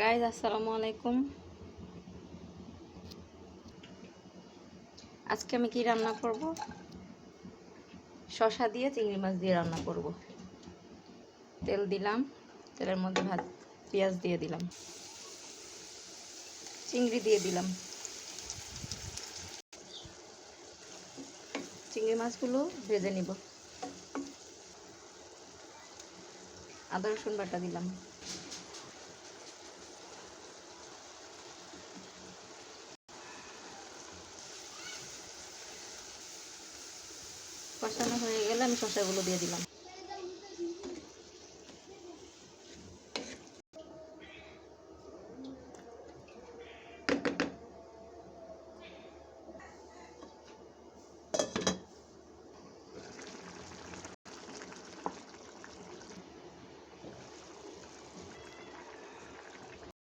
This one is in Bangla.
গাইজ আসসালামু আলাইকুম আজকে আমি কি রান্না করব? শশা দিয়ে চিংড়ি মাছ দিয়ে রান্না করব। তেল দিলাম, তেলের মধ্যে ভাত, পেঁয়াজ দিয়ে দিলাম। চিংড়ি দিয়ে দিলাম। চিংড়ি মাছগুলো ভেজে নিব। আদা রসুন বাটা দিলাম। কষানো হয়ে গেলে আমি শসাগুলো দিয়ে দিলাম।